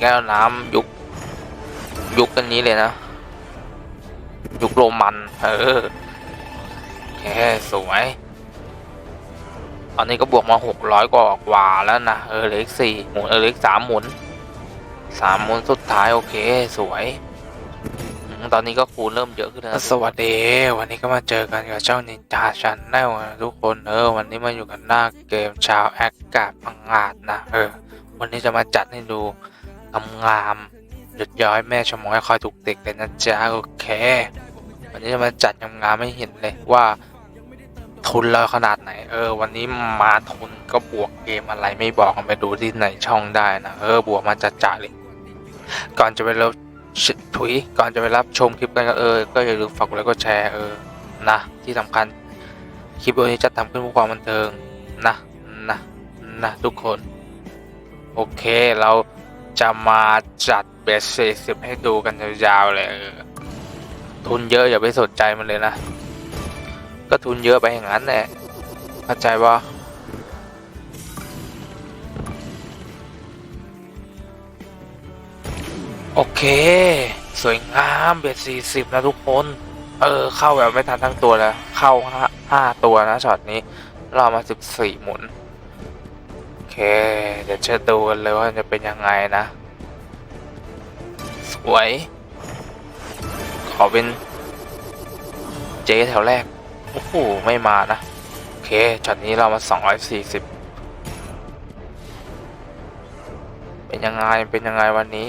แก้วน้ำยุค ยุคกันนี้เลยนะ ยุคโรมัน เออแค่สวยตอนนี้ก็บวกมาหกร้อยกว่ากว่าแล้วนะ เออเล็กสี่หมุนเออเล็กสามหมุนสามหมุนสุดท้ายโอเค สวย ตอนนี้ก็คูณเริ่มเยอะขึ้นแล้วนะสวัสดี วันนี้ก็มาเจอกันกับเจ้านินจาชันแนลทุกคนเออ วันนี้มาอยู่กันหน้าเกมชาวแอคกาดพังงาดนะ เออ วันนี้จะมาจัดให้ดู งามๆหยุดย้อยแม่ชะมอยคอยถูกติกเลยนะจ๊ะโอเค วันนี้จะมาจัดงามๆให้เห็นเลยว่า ทุนเราขนาดไหน เออ วันนี้มาทุนก็บวกเกมอะไรไม่บอกกันไปดูที่ไหนช่องได้นะเออบวกมาจัดจ่าเลย ก่อนจะไปรับชิถุยก่อนจะไปรับชมคลิปกันก็เออ ก็อย่าลืมฝากกดไลค์กดแชร์เออนะ ที่สำคัญคลิปวิดีโอนี้จะทำขึ้นเพื่อความบันเทิงนะนะนะทุกคน โอเคเรา จะมาจัดเบสสี่สิบให้ดูกันยาวๆเลยทุนเยอะอย่าไปสนใจมันเลยนะ ก็ทุนเยอะไปอย่างนั้นแหละเข้าใจว่าโอเค สวยงามเบ็ดสี่สิบนะทุกคน เออ เข้าแบบไม่ทันทั้งตัวแล้ว เข้าห้าห้าตัวนะช็อตนี้ เรามาสิบสี่หมุน เค เดี๋ยวจะดูกันเลยว่าจะเป็นยังไงนะ สวย ขอเป็น เจแถวแรก โอ้โห ไม่มานะ โอเคช็อตนี้เรามา 240 เป็นยังไง เป็นยังไงวันนี้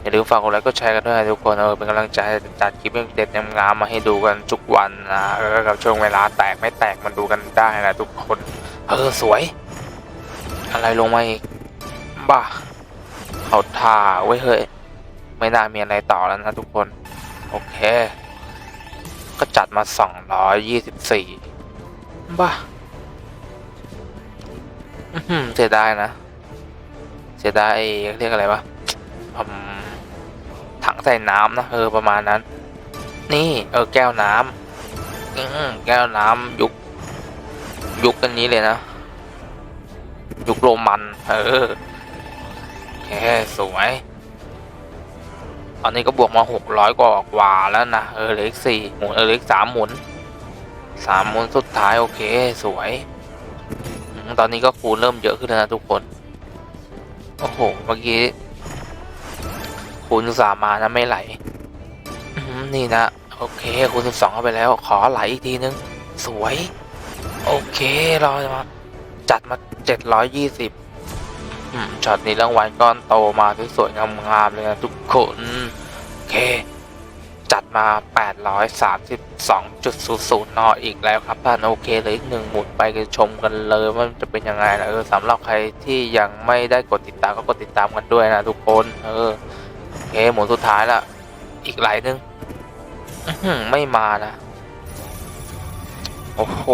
อย่าลืมฝากกดไลค์กดแชร์กันด้วยทุกคนเออเป็นกำลังใจจัดคลิปเด็ดงามมาให้ดูกันทุกวันนะเออกับช่วงเวลาแตกไม่แตกมันดูกันได้นะทุกคน เออ สวย อะไรลงมาอีก บ้าเขาท่าไว้เฮ้ย ไม่น่ามีอะไรต่อแล้วนะทุกคน โอเค ก็จัดมา 224 บ้าอื้อหือเสียดายนะ เสียดายไอ้เรียกอะไรวะอืมถังใส่น้ำนะเออประมาณนั้น นี่ เออแก้วน้ำแก้วน้ำยุคยุคกันนี้เลยนะ ยุคโรมัน เออแค่สวยตอนนี้ก็บวกมาหกร้อยกว่ากว่าแล้วนะ เออเล็กสี่หมุนเออเล็กสามหมุนสามหมุนสุดท้ายโอเค สวย ตอนนี้ก็คูณเริ่มเยอะขึ้นแล้วนะทุกคน โอ้โห เมื่อกี้ คูณสามมานะไม่ไหล นี่นะ โอเค คูณสิบสองเข้าไปแล้ว ขอไหลอีกทีนึง สวย โอเค เราจะมาจัดมา เจ็ดร้อยยี่สิบช็อตนี้รางวัลก้อนโตมาสวยๆงามๆเลยนะทุกคน โอเค จัดมา 832.00นออีกแล้วครับท่านโอเคเหลยอีกหนึ่งหมุนไปกันชมกันเลยว่ามันจะเป็นยังไงนะเออสำหรับใครที่ยังไม่ได้กดติดตามก็กดติดตามกันด้วยนะทุกคน เออ โอเค หมุนสุดท้ายละ อีกไหลายหนึงอื้อหือไม่มานะ โอ้โห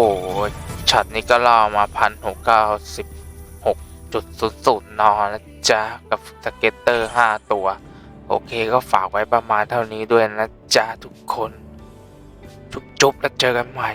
ช็อตนี้ก็ล่อมาพันหกเก้าสิบหกจุดศูนย์ศูนย์นอนนะจ๊ะ กับสเก็ตเตอร์ห้าตัว โอเคก็ฝากไว้ประมาณเท่านี้ด้วยนะจ๊ะ ทุกคน จุ๊บๆ แล้วเจอกันใหม่